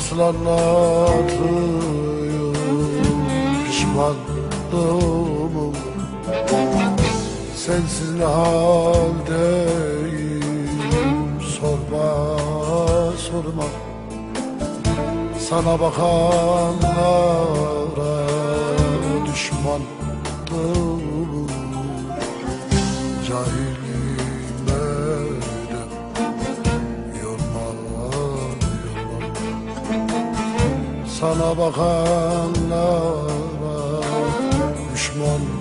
Nasıl anlatayım pişmanlığımı Sensiz ne haldeyim? Sorma sorma. Sana bakanlara düşmanlığımı Cahilime sana bakanlara düşmanlığımı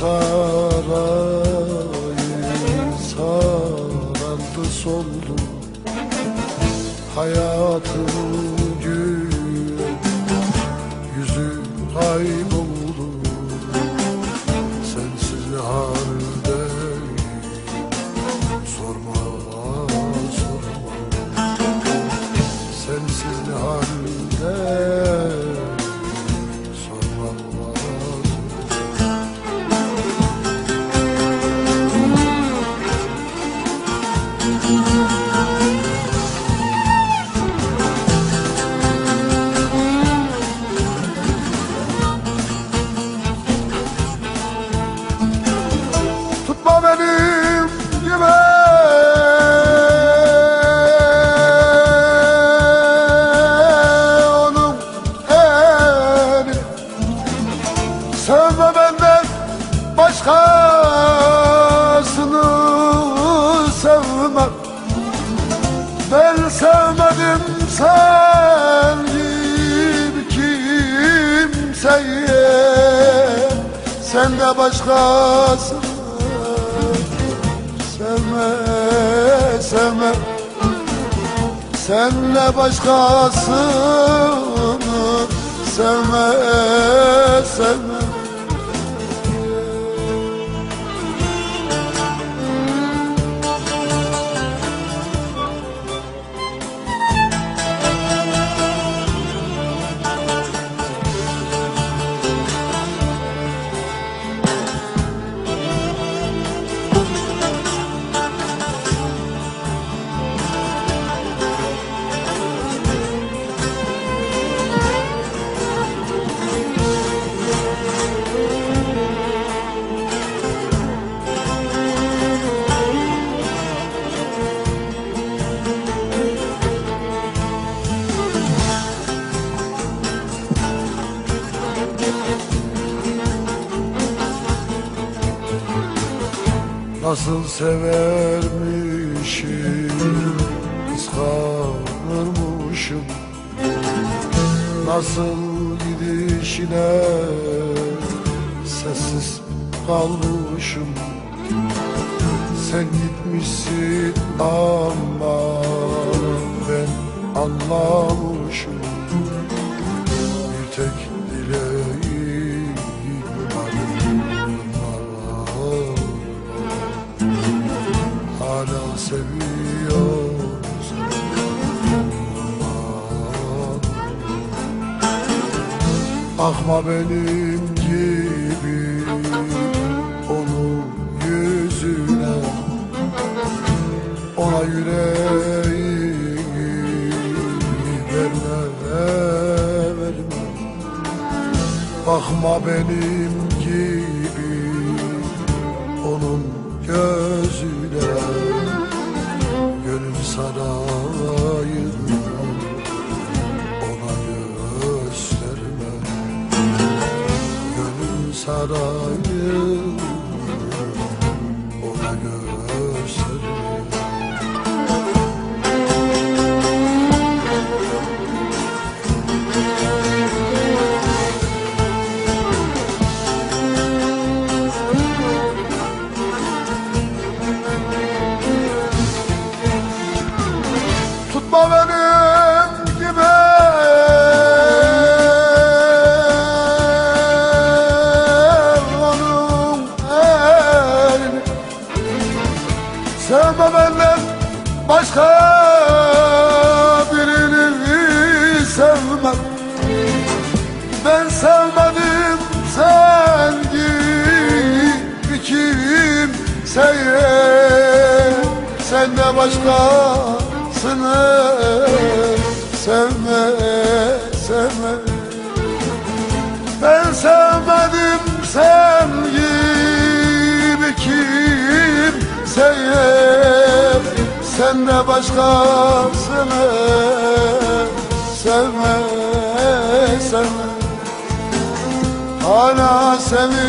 sarayı sarardı soldu. Hayatım gül yüzü kayboldu. Sensiz ne haldeyim sorma sorma. Sensiz ne halde gibi kimseyi Sen de başkasını sevme sevme. Senle başkasını sevme sevme Nasıl severmişim Kıskanırmışım Nasıl gidişine Sessiz kalmışım. Sen gitmişsin ama Ben anlamışım seviyorsun Bakma benim gibi Onun yüzüne. Ona yüreğini verme verme. Bakma benim gibi onun gözüne Sarayını ona gösterme. Gönül sarayını Benim gibi. Onun elini Sevme benden başka birini sevme Ben sevmedim sen gibi kim sev Senden başka başkasını sevme sevme. Ben sevmedim sen gibi kimseye Sen de başkasını. Sevme sevme. Hala seviyorsan